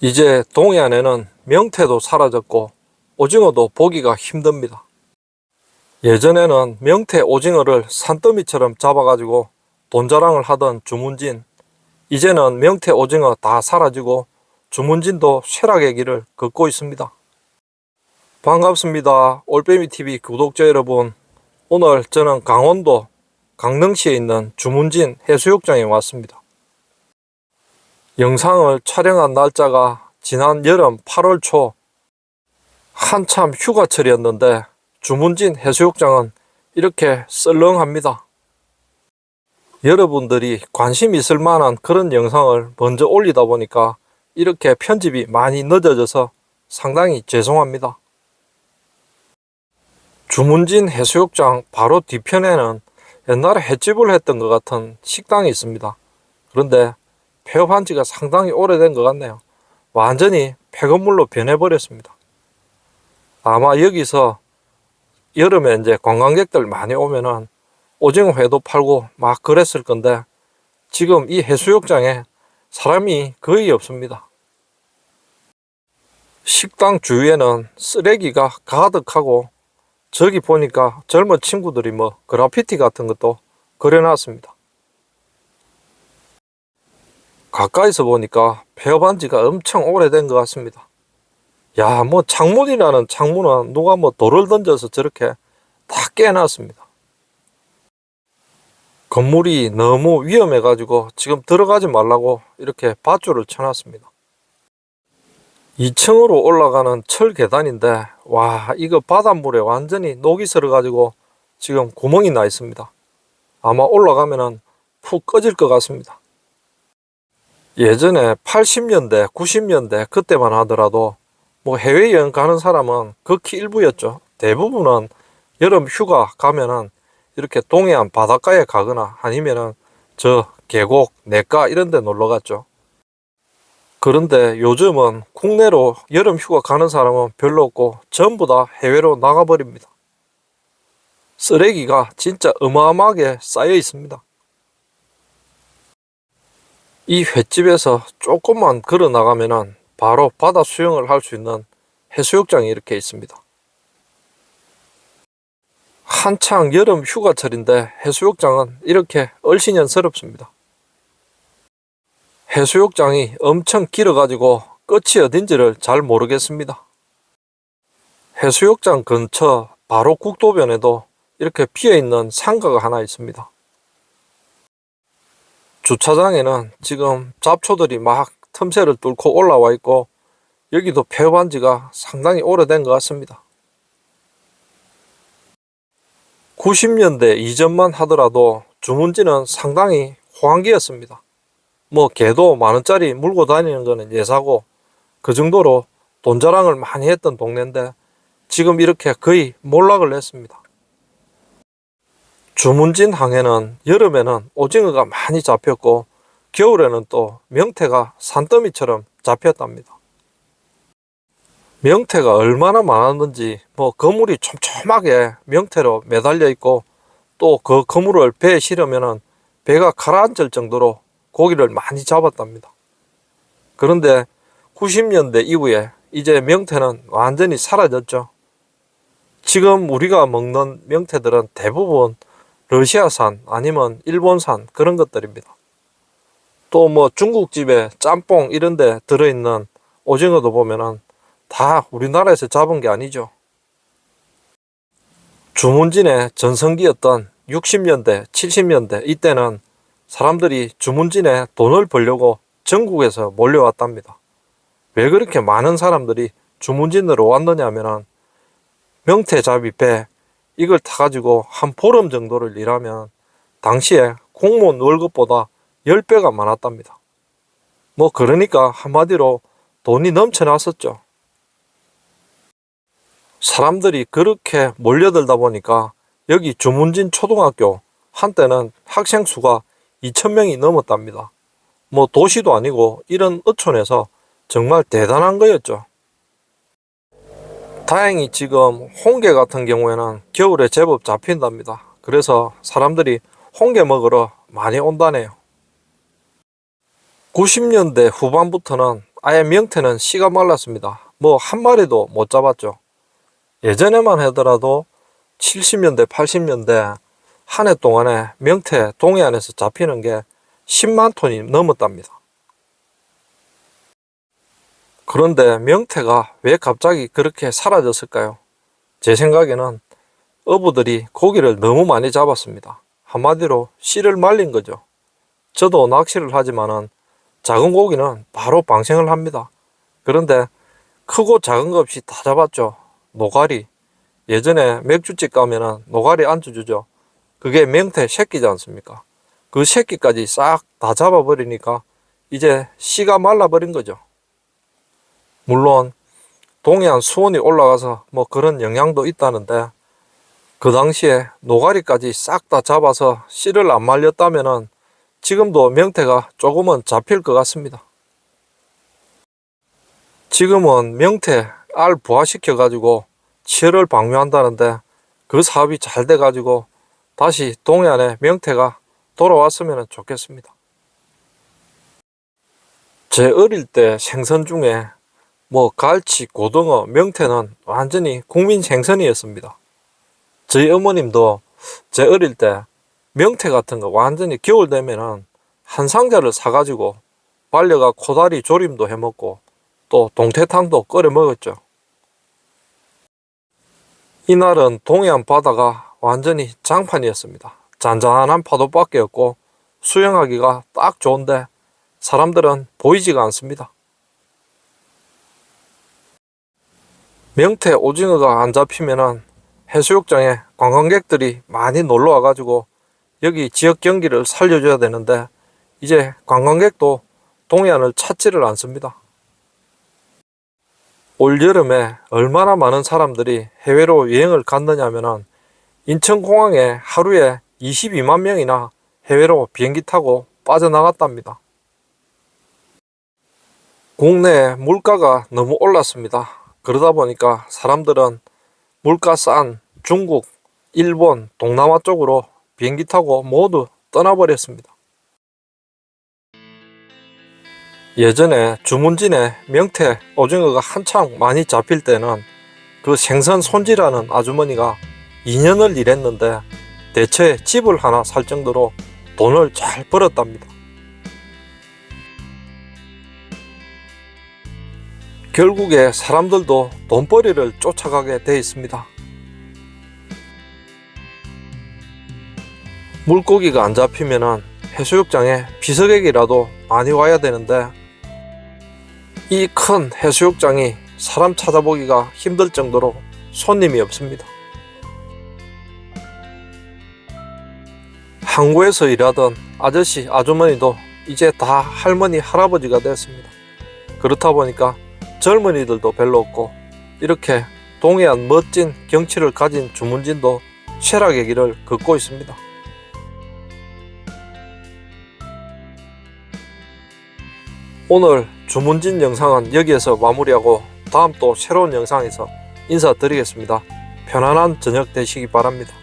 이제 동해안에는 명태도 사라졌고 오징어도 보기가 힘듭니다. 예전에는 명태 오징어를 산더미처럼 잡아가지고 돈자랑을 하던 주문진. 이제는 명태 오징어 다 사라지고 주문진도 쇠락의 길을 걷고 있습니다. 반갑습니다. 올빼미TV 구독자 여러분. 오늘 저는 강원도 강릉시에 있는 주문진 해수욕장에 왔습니다. 영상을 촬영한 날짜가 지난 여름 8월 초 한참 휴가철이었는데 주문진 해수욕장은 이렇게 썰렁합니다. 여러분들이 관심 있을 만한 그런 영상을 먼저 올리다 보니까 이렇게 편집이 많이 늦어져서 상당히 죄송합니다. 주문진 해수욕장 바로 뒤편에는 옛날에 횟집을 했던 것 같은 식당이 있습니다. 그런데 폐업한 지가 상당히 오래된 것 같네요. 완전히 폐건물로 변해버렸습니다. 아마 여기서 여름에 이제 관광객들 많이 오면은 오징어 회도 팔고 막 그랬을 건데 지금 이 해수욕장에 사람이 거의 없습니다. 식당 주위에는 쓰레기가 가득하고 저기 보니까 젊은 친구들이 뭐 그라피티 같은 것도 그려놨습니다. 가까이서 보니까 폐업한 지가 엄청 오래된 것 같습니다. 야, 뭐 창문이라는 창문은 누가 뭐 돌을 던져서 저렇게 다 깨놨습니다. 건물이 너무 위험해가지고 지금 들어가지 말라고 이렇게 밧줄을 쳐놨습니다. 2층으로 올라가는 철 계단인데 와 이거 바닷물에 완전히 녹이 슬어가지고 지금 구멍이 나 있습니다. 아마 올라가면은 푹 꺼질 것 같습니다. 예전에 80년대, 90년대 그때만 하더라도 뭐 해외여행 가는 사람은 극히 일부였죠. 대부분은 여름 휴가 가면은 이렇게 동해안 바닷가에 가거나 아니면은 저 계곡, 냇가 이런 데 놀러 갔죠. 그런데 요즘은 국내로 여름 휴가 가는 사람은 별로 없고 전부 다 해외로 나가버립니다. 쓰레기가 진짜 어마어마하게 쌓여 있습니다. 이 횟집에서 조금만 걸어 나가면은 바로 바다 수영을 할 수 있는 해수욕장이 이렇게 있습니다. 한창 여름 휴가철인데 해수욕장은 이렇게 얼씬년스럽습니다. 해수욕장이 엄청 길어가지고 끝이 어딘지를 잘 모르겠습니다. 해수욕장 근처 바로 국도변에도 이렇게 피어있는 상가가 하나 있습니다. 주차장에는 지금 잡초들이 막 틈새를 뚫고 올라와 있고 여기도 폐업한 지가 상당히 오래된 것 같습니다. 90년대 이전만 하더라도 주문지는 상당히 호황기였습니다. 뭐 개도 만 원짜리 물고 다니는 거는 예사고 그 정도로 돈 자랑을 많이 했던 동네인데 지금 이렇게 거의 몰락을 했습니다. 주문진 항에는 여름에는 오징어가 많이 잡혔고 겨울에는 또 명태가 산더미처럼 잡혔답니다. 명태가 얼마나 많았는지 뭐 거물이 촘촘하게 명태로 매달려 있고 또 그 거물을 배에 실으면은 배가 가라앉을 정도로 고기를 많이 잡았답니다. 그런데 90년대 이후에 이제 명태는 완전히 사라졌죠. 지금 우리가 먹는 명태들은 대부분 러시아산 아니면 일본산 그런 것들입니다. 또 뭐 중국집에 짬뽕 이런 데 들어있는 오징어도 보면은 다 우리나라에서 잡은 게 아니죠. 주문진의 전성기였던 60년대, 70년대 이때는 사람들이 주문진에 돈을 벌려고 전국에서 몰려왔답니다. 왜 그렇게 많은 사람들이 주문진으로 왔느냐 하면은 명태잡이 배 이걸 타 가지고 한 보름 정도를 일하면 당시에 공무원 월급보다 10배가 많았답니다. 뭐 그러니까 한마디로 돈이 넘쳐났었죠. 사람들이 그렇게 몰려들다 보니까 여기 주문진 초등학교 한때는 학생 수가 2천명이 넘었답니다. 뭐 도시도 아니고 이런 어촌에서 정말 대단한 거였죠. 다행히 지금 홍게 같은 경우에는 겨울에 제법 잡힌답니다. 그래서 사람들이 홍게 먹으러 많이 온다네요. 90년대 후반부터는 아예 명태는 씨가 말랐습니다. 뭐 한 마리도 못 잡았죠. 예전에만 하더라도 70년대, 80년대 한 해 동안에 명태 동해안에서 잡히는 게 10만 톤이 넘었답니다. 그런데 명태가 왜 갑자기 그렇게 사라졌을까요? 제 생각에는 어부들이 고기를 너무 많이 잡았습니다. 한마디로 씨를 말린 거죠. 저도 낚시를 하지만은 작은 고기는 바로 방생을 합니다. 그런데 크고 작은 거 없이 다 잡았죠. 노가리. 예전에 맥주집 가면은 노가리 안주 주죠. 그게 명태 새끼지 않습니까? 그 새끼까지 싹 다 잡아버리니까 이제 씨가 말라버린 거죠. 물론 동해안 수온이 올라가서 뭐 그런 영향도 있다는데 그 당시에 노가리까지 싹 다 잡아서 씨를 안 말렸다면은 지금도 명태가 조금은 잡힐 것 같습니다. 지금은 명태 알 부화시켜 가지고 치어를 방류한다는데 그 사업이 잘 돼 가지고 다시 동해안에 명태가 돌아왔으면 좋겠습니다. 제 어릴 때 생선 중에 뭐 갈치, 고등어, 명태는 완전히 국민 생선이었습니다. 저희 어머님도 제 어릴 때 명태 같은 거 완전히 겨울 되면은 한 상자를 사가지고 말려가 코다리 조림도 해 먹고 또 동태탕도 끓여 먹었죠. 이날은 동해안 바다가 완전히 장판이었습니다. 잔잔한 파도밖에 없고 수영하기가 딱 좋은데 사람들은 보이지가 않습니다. 명태 오징어가 안 잡히면은 해수욕장에 관광객들이 많이 놀러 와가지고 여기 지역 경기를 살려줘야 되는데 이제 관광객도 동해안을 찾지를 않습니다. 올 여름에 얼마나 많은 사람들이 해외로 여행을 갔느냐면은 인천공항에 하루에 22만 명이나 해외로 비행기 타고 빠져나갔답니다. 국내 물가가 너무 올랐습니다. 그러다 보니까 사람들은 물가 싼 중국, 일본, 동남아 쪽으로 비행기 타고 모두 떠나버렸습니다. 예전에 주문진에 명태 오징어가 한창 많이 잡힐 때는 그 생선 손질하는 아주머니가 2년을 일했는데 대체 집을 하나 살 정도로 돈을 잘 벌었답니다. 결국에 사람들도 돈벌이를 쫓아가게 돼 있습니다. 물고기가 안 잡히면은 해수욕장에 비서객이라도 많이 와야 되는데 이 큰 해수욕장이 사람 찾아보기가 힘들 정도로 손님이 없습니다. 항구에서 일하던 아저씨, 아주머니도 이제 다 할머니, 할아버지가 됐습니다. 그렇다 보니까 젊은이들도 별로 없고 이렇게 동해안 멋진 경치를 가진 주문진도 쇠락의 길을 걷고 있습니다. 오늘 주문진 영상은 여기에서 마무리하고 다음 또 새로운 영상에서 인사드리겠습니다. 편안한 저녁 되시기 바랍니다.